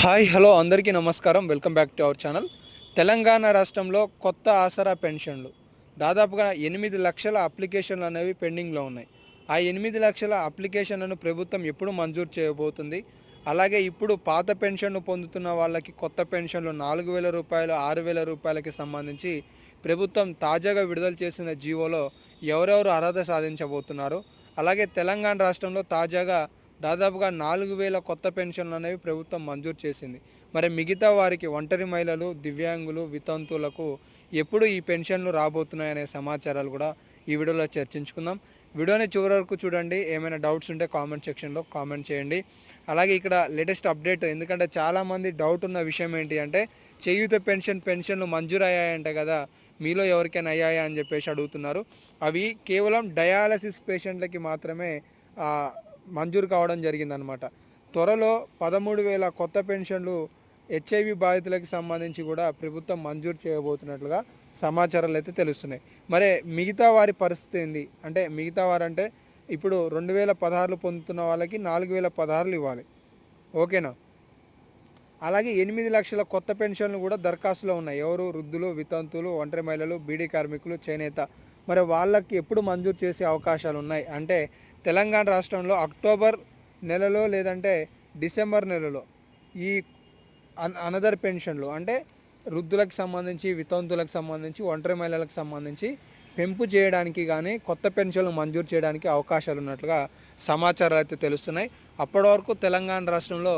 Hi hello అందరికీ నమస్కారం. Welcome back to our channel. Telangana రాష్ట్రంలో కొత్త ఆసరా పెన్షన్లు. దాదాపుగా ఎనిమిది లక్షల అప్లికేషన్లు అనేవి పెండింగ్లో ఉన్నాయి. ఆ ఎనిమిది లక్షల అప్లికేషన్లను ప్రభుత్వం ఎప్పుడు మంజూరు చేయబోతుంది? అలాగే ఇప్పుడు పాత పెన్షన్లు పొందుతున్న వాళ్ళకి కొత్త పెన్షన్లు నాలుగు వేల రూపాయలు ఆరు వేల రూపాయలకి సంబంధించి ప్రభుత్వం తాజాగా విడుదల చేసిన జీవోలో ఎవరెవరు అర్హత సాధించబోతున్నారు? అలాగే తెలంగాణ రాష్ట్రంలో తాజాగా దాదాపుగా నాలుగు వేల కొత్త పెన్షన్లు అనేవి ప్రభుత్వం మంజూరు చేసింది. మరి మిగతా వారికి ఒంటరి మహిళలు దివ్యాంగులు వితంతువులకు ఎప్పుడు ఈ పెన్షన్లు రాబోతున్నాయనే సమాచారాలు కూడా ఈ వీడియోలో చర్చించుకుందాం. వీడియోని చివరి వరకు చూడండి. ఏమైనా డౌట్స్ ఉంటే కామెంట్ సెక్షన్లో కామెంట్ చేయండి. అలాగే ఇక్కడ లేటెస్ట్ అప్డేట్ ఎందుకంటే చాలామంది డౌట్ ఉన్న విషయం ఏంటి అంటే చేయూత పెన్షన్ పెన్షన్లు మంజూరు అయ్యాయంట కదా మీలో ఎవరికైనా అయ్యాయా అని చెప్పేసి అడుగుతున్నారు. అవి కేవలం డయాలసిస్ పేషెంట్లకి మాత్రమే మంజూరు కావడం జరిగిందనమాట త్వరలో పదమూడు వేల కొత్త పెన్షన్లు హెచ్ఐవి బాధితులకు సంబంధించి కూడా ప్రభుత్వం మంజూరు చేయబోతున్నట్లుగా సమాచారాలు అయితే తెలుస్తున్నాయి. మరి మిగతా వారి పరిస్థితి ఏంది? అంటే మిగతా వారంటే ఇప్పుడు రెండు వేల పదహారులు పొందుతున్న వాళ్ళకి నాలుగు వేల పదహారులు ఇవ్వాలి. ఓకేనా? అలాగే ఎనిమిది లక్షల కొత్త పెన్షన్లు కూడా దరఖాస్తులో ఉన్నాయి. ఎవరు? వృద్ధులు వితంతులు ఒంటరి మహిళలు బీడీ కార్మికులు చేనేత. మరి వాళ్ళకి ఎప్పుడు మంజూరు చేసే అవకాశాలు ఉన్నాయి? అంటే తెలంగాణ రాష్ట్రంలో అక్టోబర్ నెలలో లేదంటే డిసెంబర్ నెలలో ఈ అన్ అనదర్ పెన్షన్లు అంటే వృద్ధులకు సంబంధించి వితంతులకు సంబంధించి ఒంటరి మహిళలకు సంబంధించి పెంపు చేయడానికి కానీ కొత్త పెన్షన్లు మంజూరు చేయడానికి అవకాశాలు ఉన్నట్లుగా సమాచారాలు అయితే తెలుస్తున్నాయి. అప్పటి వరకు తెలంగాణ రాష్ట్రంలో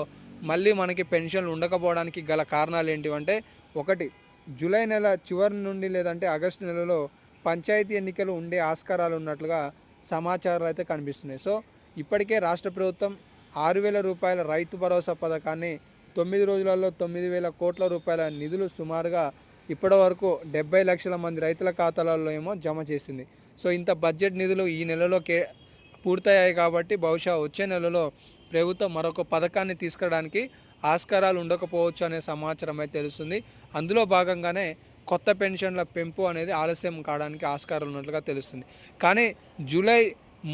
మళ్ళీ మనకి పెన్షన్లు ఉండకపోవడానికి గల కారణాలు ఏంటివంటే ఒకటి జూలై నెల చివరి నుండి లేదంటే ఆగస్టు నెలలో పంచాయతీ ఎన్నికలు ఉండే ఆస్కారాలు ఉన్నట్లుగా సమాచారాలు అయితే కనిపిస్తున్నాయి. సో ఇప్పటికే రాష్ట్ర ప్రభుత్వం ఆరు వేల రూపాయల రైతు భరోసా పథకాన్ని తొమ్మిది రోజులలో తొమ్మిది వేల కోట్ల రూపాయల నిధులు సుమారుగా ఇప్పటి వరకు డెబ్బై లక్షల మంది రైతుల ఖాతాలలో ఏమో జమ చేసింది. సో ఇంత బడ్జెట్ నిధులు ఈ నెలలో కే పూర్తయ్యాయి కాబట్టి బహుశా వచ్చే నెలలో ప్రభుత్వం మరొక పథకాన్ని తీసుకురావడానికి ఆస్కారాలు ఉండకపోవచ్చు అనే సమాచారం అయితే తెలుస్తుంది. అందులో భాగంగానే కొత్త పెన్షన్ల పెంపు అనేది ఆలస్యం కావడానికి ఆస్కారం ఉన్నట్లుగా తెలుస్తుంది. కానీ జూలై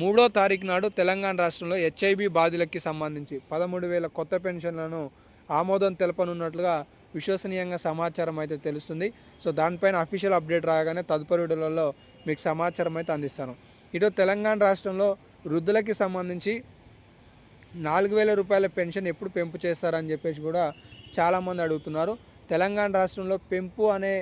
మూడో తారీఖు నాడు తెలంగాణ రాష్ట్రంలో హెచ్ఐబి బాధితులకి సంబంధించి పదమూడు వేల కొత్త పెన్షన్లను ఆమోదం తెలపనున్నట్లుగా విశ్వసనీయంగా సమాచారం అయితే తెలుస్తుంది. సో దానిపైన అఫీషియల్ అప్డేట్ రాగానే తదుపరి వీడియోలలో మీకు సమాచారం అయితే అందిస్తాను. ఇటు తెలంగాణ రాష్ట్రంలో వృద్ధులకి సంబంధించి నాలుగు వేల రూపాయల పెన్షన్ ఎప్పుడు పెంపు చేస్తారని చెప్పేసి కూడా చాలామంది అడుగుతున్నారు. తెలంగాణ రాష్ట్రంలో పెంపు అనే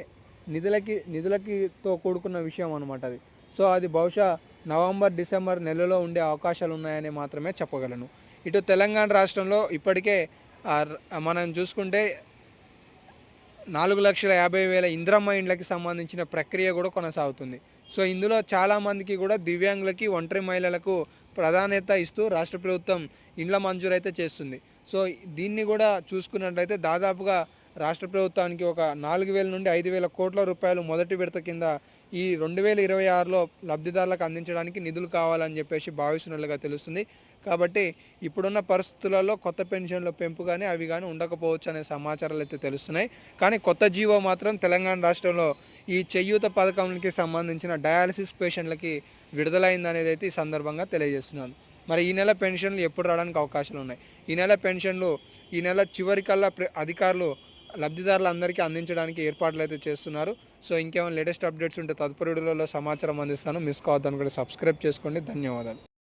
నిధులకి నిధులకితో కూడుకున్న విషయం అనమాట అది. సో అది బహుశా నవంబర్ డిసెంబర్ నెలలో ఉండే అవకాశాలు ఉన్నాయని మాత్రమే చెప్పగలను. ఇటు తెలంగాణ రాష్ట్రంలో ఇప్పటికే మనం చూసుకుంటే నాలుగు లక్షల యాభై వేల ఇంద్రమ్మ ఇండ్లకి సంబంధించిన ప్రక్రియ కూడా కొనసాగుతుంది. సో ఇందులో చాలామందికి కూడా దివ్యాంగులకి ఒంటరి మహిళలకు ప్రాధాన్యత ఇస్తూ రాష్ట్ర ప్రభుత్వం ఇండ్ల మంజూరైతే చేస్తుంది. సో దీన్ని కూడా చూసుకున్నట్లయితే దాదాపుగా రాష్ట్ర ప్రభుత్వానికి ఒక నాలుగు వేల నుండి ఐదు వేల కోట్ల రూపాయలు మొదటి విడత కింద ఈ రెండు వేల ఇరవై ఆరులో లబ్ధిదారులకు అందించడానికి నిధులు కావాలని చెప్పేసి భావిస్తున్నట్లుగా తెలుస్తుంది. కాబట్టి ఇప్పుడున్న పరిస్థితులలో కొత్త పెన్షన్ల పెంపు కానీ అవి కానీ ఉండకపోవచ్చు అనే సమాచారాలు అయితే తెలుస్తున్నాయి. కానీ కొత్త జీవో మాత్రం తెలంగాణ రాష్ట్రంలో ఈ చెయ్యూత పథకానికి సంబంధించిన డయాలసిస్ పేషెంట్లకి విడుదలైందనేది అయితే ఈ సందర్భంగా తెలియజేస్తున్నాను. మరి ఈ నెల పెన్షన్లు ఎప్పుడు రావడానికి అవకాశాలు ఉన్నాయి? ఈ నెల పెన్షన్లు ఈ నెల చివరికల్లా ప్ర- అధికారులు లబ్ధిదారులందరికీ అందించడానికి ఏర్పాట్లు అయితే చేస్తున్నారు. సో ఇంకేమైనా లేటెస్ట్ అప్డేట్స్ ఉంటే తదుపరి వీడియోలో సమాచారం అందిస్తాను. మిస్ కావద్దని కూడా సబ్స్క్రైబ్ చేసుకోండి. ధన్యవాదాలు.